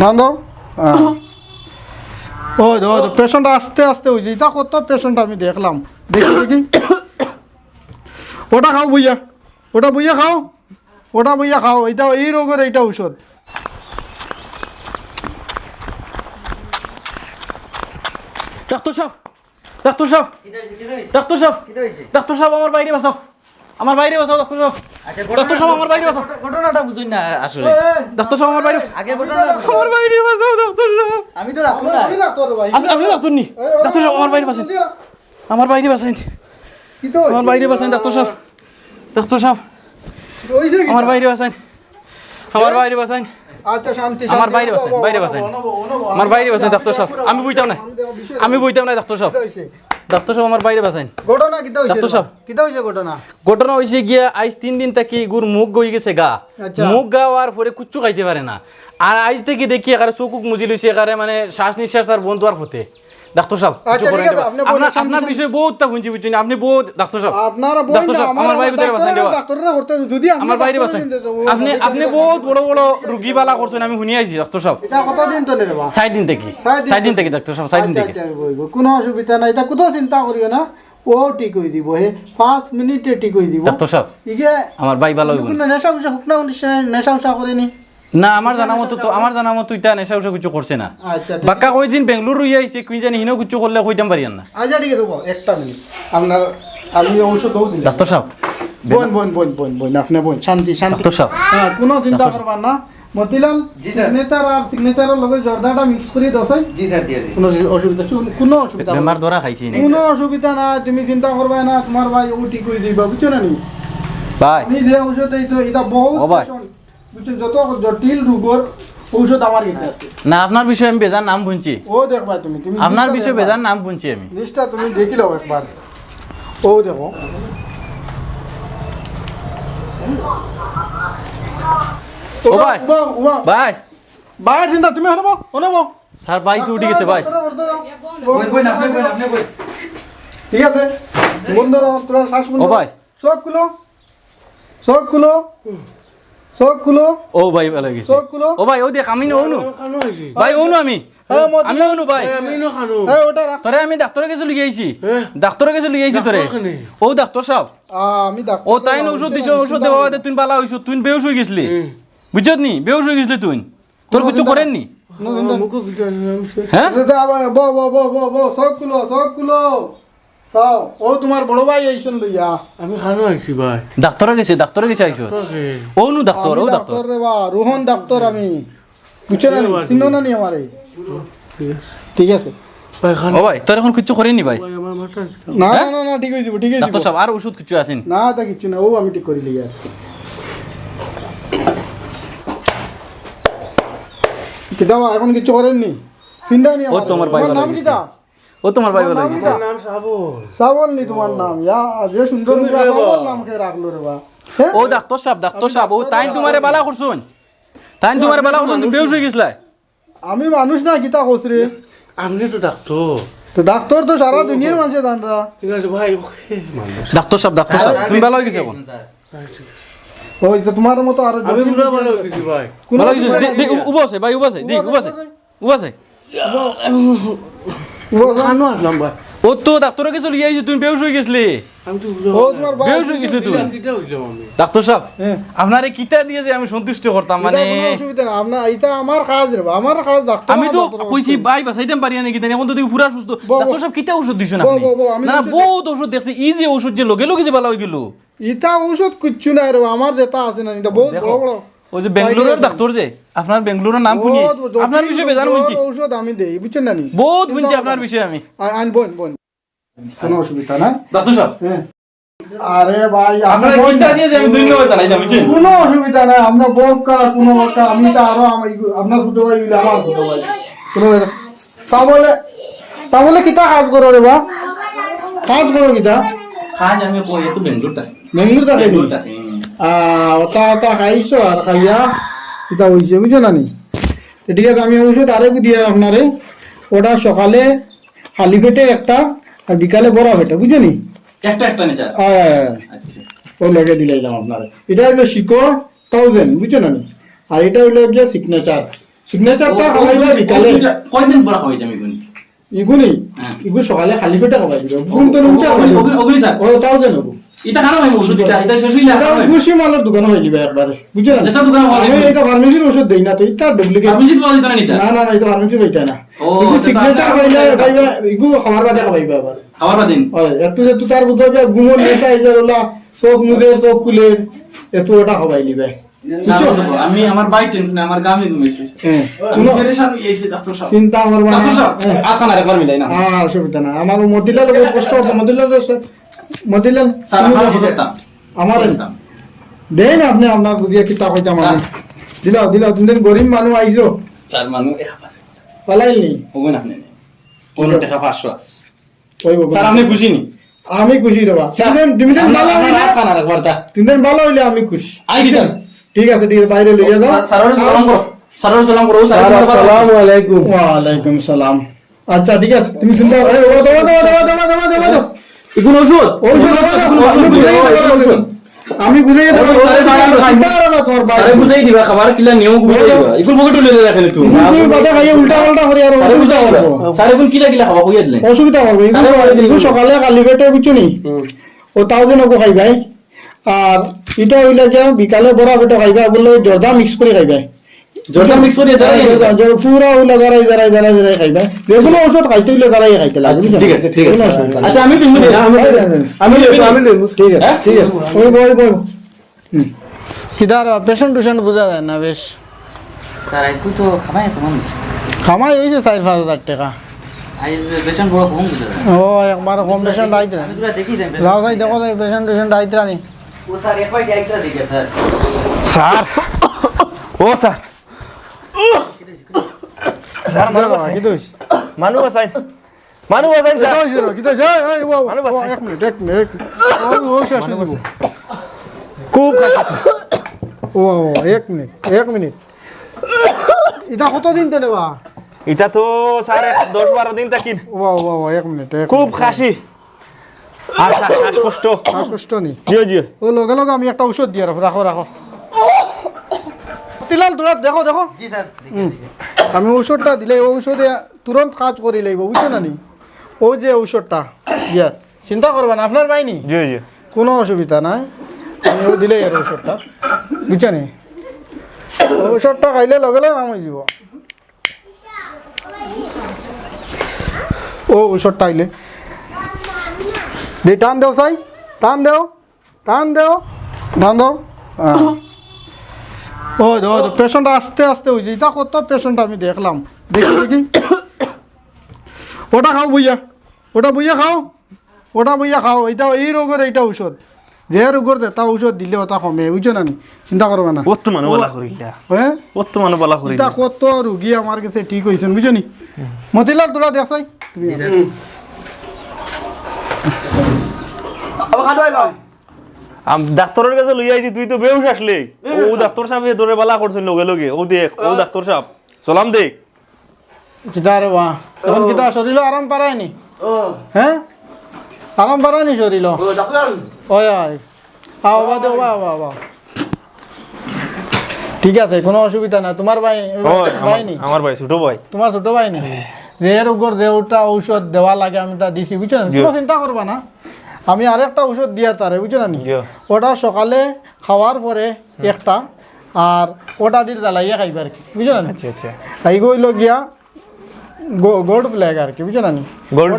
ধান দাও হ্যাঁ। ওই তো ওই পেশেন্ট আস্তে আস্তে হয়েছে এটা কত পেশেন্ট আমি দেখলাম। দেখি দেখি। ওটা খাও বইয়া। ওটা বইয়া খাও। ওটা বইয়া খাও। এটা এই রোগের এইটা ঔষধ। ডাক্তার সাহেব ডাক্তার সাহেব। ডাক্তার সাহেব। ডাক্তার সাহেব আমার বাইরে বাঁচাও। আমার বাইরে বাঁচাও ডাক্তার সাহেব। ডাক্তার সাহেব আমার বাইরে বাঁচাও ঘটনাটা বুঝুন না আসলে। ডাক্তার সাহেব আমার বাইরে আগে ঘটনা আমার বাইরে বাঁচাও ডাক্তার সাহেব। আমি তো না। আমি ডাক্তার ভাই আপনি আপনি ডাক্তার নি? ডাক্তার সাহেব আমার বাইরে বাঁচান আমার বাইরে বাঁচান কি তো আমার বাইরে বাঁচান ডাক্তার সাহেব। ডাক্তার সাহেব? আমার বাইরে বাঁচান আমার বাইরে আচ্ছা শান্তি আমার। বাইরে বাঁচান, বাইরে অনবো, আমার বাইরে বাঁচান ডাক্তার সাহেব। আমি বুঝতাম না। আমি বুঝতাম না ডাক্তার সাহেব? ডাক্তার সাহেব আমার বাইরে বাসাইন ঘটনা কিতা হইছে ডাক্তার সাহেব। কিতা হইছে ঘটনা? ঘটনা হইছে গিয়া আজ তিন দিন থেকে গুর মুখ গই গেছে গা। আচ্ছা। মুখ গা আর পরে কুচ্ছু খাইতে পারে না। আর আজ থেকে দেখি একারে চকুক মুজি লইছে একারে মানে শ্বাস নিঃশ্বাস তার বন্ধু আর হতে ডাক্তার সাহেব আচ্ছা, আপনার শান্তি, আপনার শান্তি। বিষয়ে বহুত তা শুনছি বুঝছেন আপনি বহুত ডাক্তার সাহেব আপনারা ডাক্তার সাহেব, আমার আমার ভিতরে বাঁচান দেওয়া। ডাক্তাররা করতে যদি আমার বাইরে ডাক্তাররা বাঁচান দিন তো, ও আপনি আপনি বহুত বড় বড় রুগী বালা করছেন আমি শুনি আইছি ডাক্তার সাহেব। এটা কতদিন তো নেবা সাইড দিন থেকে। সাইড দিন থেকে ডাক্তার সাহেব সাইড দিন আচ্ছা, থেকে। আচ্ছা, কোনো অসুবিধা নাই। এটা কোথাও চিন্তা করিও না। ও ঠিক হয়ে দিব। হে পাঁচ মিনিটে ঠিক হয়ে দিব। ডাক্তার সাহেব ইগে আমার ভাই ভালো নেশা উশা শুকনা নেশা উশা করেনি। না আমার জানা মতো তো আমার জানা মতো ইটা নেশা উশা কিছু করছে না। আচ্ছা বাক্কা কয়দিন বেঙ্গলুরু ইয়ে আইছে কুই জানি হিনো কিছু করলে কইতাম পারি না আচ্ছা ঠিক আছে একটা মিনিট। আপনার আমি ঔষধ দৌ দিলাম ডাক্তার সাহেব বোন বোন বোন বোন বোন আপনি বোন শান্তি শান্তি। ডাক্তার সাহেব। হ্যাঁ কোনো চিন্তা করবা না। মতিলাল জি, স্যার। সিগনেচার আর সিগনেচারের লগে জর্দাটা মিক্স করে দছাই জি স্যার দিয়ে দিই। কোনো অসুবিধা কোনো অসুবিধা বেমার ধরা খাইছি নি। কোনো অসুবিধা না তুমি চিন্তা করবে না তোমার ভাই ও ঠিক করে দিবা বুঝছ না নি? ভাই আমি যে ঔষধ এই তো এটা বহুত যত জটিল রোগর ঔষধ আমার কাছে আছে। না আপনার বিষয়ে আমি বেজার নাম শুনছি ও দেখবা তুমি তুমি আপনার বিষয়ে। বেজার নাম শুনছি আমি। লিস্টটা তুমি দেখি লও একবার। ও দেখো। ও ভাই। ভাই। চিন্তা তুমি হনবো হনবো স্যার ভাই কি উঠে গেছে ভাই। ঠিক আছে। বন্ধ রহ তোরা শ্বাস বন্ধ ও ভাই। চোখ খুলো। চোখ খুলো। চোখ খুলো। ও ভাই ভালো হয়ে গেছে। চোখ খুলো। ও ভাই ও দেখ আমি অনু। ভাই অনু আমি। হ্যাঁ, আমি অনু ভাই। হ্যাঁ ওটা রাখ। তোরে আমি ডাক্তারের কাছে লিয়ে আইছি। ডাক্তারের কাছে লিয়ে আইছি তোরে। ও ডাক্তার সাহেব। আমি ডাক্তার। ও তাই না ওষুধ দিছে ওষুধ দেওয়া বাদে তুই বালা হইছ তুই বেউস হয়ে গেছলি। বুঝছত নি বেউস হয়ে গেছলি তুই। তোর কিছু করেন নি? হ্যাঁ? বো বো বো বো বো খুলো। চাও। ও তোমার বড় ভাই আইসন লইয়া। আমি খানো আইছি ভাই। ডাক্তারে গেছে ডাক্তারে গেছে আইছ? ও নু ডাক্তার ও ডাক্তার। ডাক্তার রে বা রোহন ডাক্তার আমি। বুঝছ না চিনো না নি আমারে? ঠিক আছে। ও ভাই তোর এখন কিছু করেন ভাই? ভাই আমার মাথা না? না না না ঠিক হয়ে যাব ঠিক হয়ে ডাক্তার সাহেব আর ওষুধ কিছু আছেন না তা কিছু না ও আমি ঠিক করি এখন কিছু করেননি? চিন্তা নি ও তোমার ভাই নাম গেছে। ও তোমার ভাই হয়ে গেছে। নাম সাবল। সাবল নি তোমার নাম। ইয়া যে সুন্দর। সাবল নাম কে রাখল রে বা। হ্যাঁ? ও ডাক্তার সাহেব ডাক্তার সাহেব ও তাই তোমারে বালা করছুন? তাই তোমারে বালা করছুন? তুমি বেউস হয়ে গেছলা। আমি মানুষ না কিতা কইছ রে। আপনি তো ডাক্তার। তো ডাক্তার তো সারা দুনিয়ার মানুষে জানরা ঠিক আছে ভাই ওকে মানুষ। ডাক্তার সাহেব ডাক্তার সাহেব তুমি ভালো হয়ে গেছে এখন। ওই তো তোমার মতো আরও আমি পুরো ভালো আছে। হয়েছি ভাই। ভালো হয়ে গেছে? নাই। ভাই উবো আছে। দেখ উবো আছে। ও তো ডাক্তারের কাছে লিয়ে তুমি বেউস হয়ে গেছলি। আমি তো ও তোমার ভাই বেউস হয়ে গেছলি আমি? ডাক্তার সাহেব হ্যাঁ। আপনারে কিতা দিয়ে যে আমি সন্তুষ্ট করতাম মানে কোনো অসুবিধা না। আপনার এটা আমার কাজ রে আমার কাজ ডাক্তার আমি তো কইছি ওষুধ। ভাই বাসাইতাম পারি নাকি? এখন তো পুরা সুস্থ। ডাক্তার সাহেব কিতা ওষুধ দিছ না আপনি? না বহুত ওষুধ দেখছি ই যে ওষুধ যে লগে লগে যে ভালো হয়ে গেল। ইটা ঔষধ কিচ্ছু নাই রে আমার যেটা আছে না এটা বহুত বড় বড় ওই যে বেঙ্গলোরের ডাক্তার যে আপনার বেঙ্গলোরের নাম শুনি আপনার বিষয়ে শুনছি। ঔষধ আমি দেই বুঝছেন না নি? বহুত শুনছি আপনার বিষয়ে আমি। বোন বোন কোনো অসুবিধা নাই ডাক্তার সাহেব। হ্যাঁ। আরে ভাই আপনার আপনি দিয়ে আমি ধন্যবাদ জানাই না বুঝছেন? কোনো অসুবিধা আমরা কোনো আমি তো আরও আপনার ছোট ভাই হইলে আমার ছোট ভাই। কোনো চাবলে চাবলে কিতা কাজ করো রে বা কাজ করো কাজ আমি তো ওটা খাইছো আর খাইয়া এটা হয়েছে বুঝছ না নি ঠিক আছে আমি ওষুধ আরেক দিয়ে আপনারে ওটা সকালে খালি পেটে একটা আর বিকালে বড় পেটে বুঝছ নি একটা একটা নি স্যার আহ, আচ্ছা ও লগে দিলাইলাম আপনারে এটা হইল শিকড় থাউজেন্ড বুঝছ না নি আর এটা হইল গিয়ে সিগনেচার সিগনেচারটা খাওয়াইবা বিকালে কয়দিন পর খাওয়াই ইগুনি হ্যাঁ। ইগু সকালে খালি পেটে খাওয়াই দিবে ঘুম তো নুমটা খাওয়াই ওগুলি স্যার ও তাও জানো এটা খারাপ হয় ওষুধ এটা এটা শেষ হইলে এটা গুছি মালের দোকানে হয়ে দিবে একবারে বুঝছ? না যেসব দোকানে হয়ে আমি এটা ফার্মেসির ওষুধ দেই না তো এটা ডুপ্লিকেট। ফার্মেসি পাওয়া যেত না নিতা না না না এটা ফার্মেসি দেইতা না। ও, সিগনেচার তার- পাইবা ইগু খাওয়ার বাদে খাওয়াইবা আবার। খাবার দিন হয় একটু যেটু তার বুঝো যে ঘুমোর নেশা ইজার ওলা চোখ মুদে চোখ খুলে এত ওটা খাওয়াই দিবে আমি আমার বাই টেনশন আমার গামে ঘুমেছি হ্যাঁ কোনো পেরেশান হইছি ডাক্তার সাহেব। চিন্তা করবা না। ডাক্তার সাহেব হ্যাঁ। না। হ্যাঁ অসুবিধা না আমার মতিলাল কষ্ট মতিলাল মতিলাল আমার দেন আপনি আপনার বুঝিয়া কিতা কইতাম আমি দিলাও দিলাও তুমি গরিব মানুষ আইছো। স্যার মানু পালাইল নি? হবে আপনি। কোন টাকা পাঁচশো আছে। স্যার আপনি খুশি নি। আমি খুশি রবা। তুমি দেন তুমি দেন ভালো হইলে তুমি দেন ভালো হইলে আমি খুশি। আই স্যার? ঠিক আছে ঠিক আছে বাইরে লইয়া দাও স্যার সালাম করো। স্যার সালাম করো। স্যার আলাইকুম। সালাম। আচ্ছা ঠিক আছে তুমি চিন্তা করো দাও দাও দাও দাও দাও দাও ইগুন ওষুধ? ঔষধ আমি বুঝাই দেবো আরে বুঝাই দিবা খাবার কিলা নিয়ম বুঝাই দিবা। ইগুন পকেট লইলে রাখেন তুই তুমি বাদে খাইয়ে উল্টা পাল্টা করে আর অসুবিধা করব। স্যার এখন কিলা কিলা খাবা কইয়া দিলেন অসুবিধা এগুলো তাহলে সকালে- বলে দিন। এগুলো খালি পেটে বুঝছ নি? ও তাও যেন ওকে খাইবাই। আর এটা হইলে যে বিকালে বড়া পেটে খাইবা বললে জর্দা মিক্স করে খাইবাই। জর্দা mix করে দাঁড়াই গেছে। পুরা হইলে দাঁড়াই দাঁড়াই দাঁড়াই দাঁড়াই খাইবাই যেকোনো ঔষধ খাইতে হইলে দাঁড়াই খাইতে লাগে ঠিক আছে ঠিক আছে। আচ্ছা আমি তুমি আমি আমি আমি ঠিক আছে? ঠিক আছে। ওই বই বই। কিদার পেশেন্ট টেশেন্ট বোঝা যায় না বেশ স্যার আজকে তো খাবাই কেমন খামাই হয়েছে চার পাঁচ হাজার টাকা। কম বুঝা ও একবার কম পেশেন্ট আইতে আমি তোরা দেখি যাই যাও যাই দেখো যাই পেশেন্ট টেশেন্ট আইতে রানি ও স্যার একবার ডাইরেক্টর দেখে স্যার স্যার ও স্যার তো হইছে মানু আসাই মানু আসাই কি তো হইছে রে? কি তো হইছে? এই, এই, ও, ও, এক মিনিট এক মিনিট এক মিনিট। ও, ও, শেষ যাব। খুব ও ও, এক মিনিট এক মিনিট এটা কতদিন তো নেবা এটা তো স্যার দশ বারো দিন থাকি ও ও এক মিনিট খুব। খাসি আর শ্বাস- শ্বাসকষ্ট শ্বাসকষ্ট নি জিও জিও ও লগে লগে আমি একটা ঔষধ দিয়ে রাখো রাখো রাখো তিলাল তোরা দেখো দেখো জি স্যার হুম। আমি ঔষধটা দিলে ঔষধে তুরন্ত কাজ করি লাগবে বুঝছ না নি? ও যে ঔষধটা ইয়া চিন্তা করবা না আপনার জিও কোনো অসুবিধা নাই আমি ও দিলে এর ঔষধটা বুঝছ নি? ঔষধটা খাইলে লগে লগে হয়ে যাব। ও ঔষধটা আইলে দে টান দেও চাই। টান দেও টান দেও টান দেও। হ্যাঁ। ও পেশেন্ট আস্তে আস্তে হয়েছে এটা কত পেশেন্ট আমি দেখলাম। দেখি দেখি। ওটা খাও বইয়া। ওটা বইয়া খাও। ওটা বইয়া খাও। এটা এই রোগের এইটা ঔষধ। যে রোগের এটা ঔষধ দিলে ওটা কমে। বুঝছ না চিন্তা করবে না। কত মানুষ বলা করিলা হ্যাঁ? কত মানুষ বলা করিলা এটা কত রুগী আমার কাছে ঠিক হয়েছেন বুঝছ নি? মতিলাল তোরা দেখছাই তুমি আম ডাক্তারের কাছে লই আইছি তুই তো বেউস আসলে। ও ডাক্তার সাহেব ধরে বালা করছেন লগে লগে ও দেখ ও ডাক্তার সাহেব। চলাম দেখ কিতা রে বা? এখন কিতা শরীর আরাম পারায়নি? হ্যাঁ? আরাম পারায়নি শরীর ওই ওই। আও বা দেও বা বা বা ঠিক আছে কোনো অসুবিধা না তোমার ভাই ভাই নি আমার ভাই ছোট ভাই। তোমার ছোট ভাই নি যে রোগের যে ওটা ঔষধ দেওয়া লাগে আমি ওটা দিছি বুঝছ? চিন্তা করবা না। আমি আরেকটা ঔষধ দিয়া তারে বুঝছ না ওটা সকালে খাওয়ার পরে একটা আর ওটা দিয়ে জ্বালাইয়া খাইবে আর কি বুঝছ না? আচ্ছা আচ্ছা। খাই গইল গিয়া গোল্ড ফ্ল্যাগ আর কি বুঝছ না নি? Gold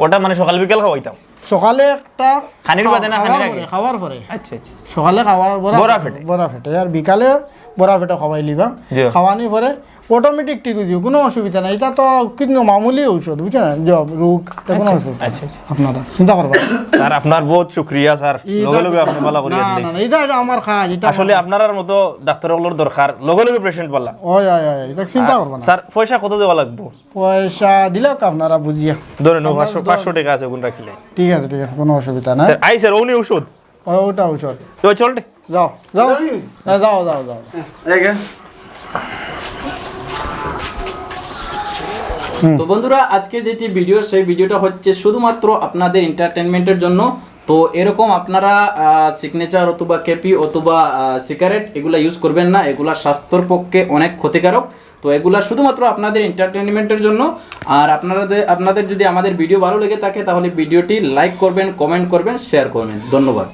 ওটা মানে সকাল বিকাল খাওয়াইতাম? সকালে একটা খানির বাদে না খানির আগে? খাওয়ার পরে। আচ্ছা আচ্ছা। সকালে খাওয়ার বড়া বড়া ফেটে। বড়া ফেটে আর বিকালে বড়া ফেটে খাওয়াই লিবা। খাওয়ানির পরে অটোমেটিক ঠিক হয়ে যাবে কোনো অসুবিধা নাই। এটা তো কিন্তু মামুলি ঔষধ বুঝছ না জব রোগ কোনো ওষুধ আচ্ছা আচ্ছা। আপনারা চিন্তা করবা না। স্যার আপনার বহুত শুক্রিয়া স্যার। লগে লগে আপনি বালা করিয়া না, না, না, এটা এটা আমার কাজ এটা আসলে আপনার মতো ডাক্তারগুলোর দরকার। লগে লগে পেশেন্ট পালা ওই ওই ওই এটা চিন্তা করবা না। স্যার পয়সা কত দেওয়া লাগবো? পয়সা দিলে আপনারা বুঝিয়া ধরে নো পাঁচশো পাঁচশো টাকা আছে কোন রাখিলে। ঠিক আছে ঠিক আছে কোনো অসুবিধা নাই। আই স্যার ওনি ঔষধ? ওটা ঔষধ। তো চল রে। যাও। যাও হ্যাঁ, যাও যাও যাও। তো বন্ধুরা আজকে যেটি ভিডিও সেই ভিডিওটা হচ্ছে শুধুমাত্র আপনাদের এন্টারটেনমেন্টের জন্য। তো এরকম আপনারা সিগনেচার অথবা কেপি অথবা সিগারেট এগুলা ইউজ করবেন না। এগুলা স্বাস্থ্যের পক্ষে অনেক ক্ষতিকারক। তো এগুলা শুধুমাত্র আপনাদের এন্টারটেনমেন্টের জন্য। আর আপনাদের আপনাদের যদি আমাদের ভিডিও ভালো লেগে থাকে, তাহলে ভিডিওটি লাইক করবেন কমেন্ট করবেন শেয়ার করবেন। ধন্যবাদ।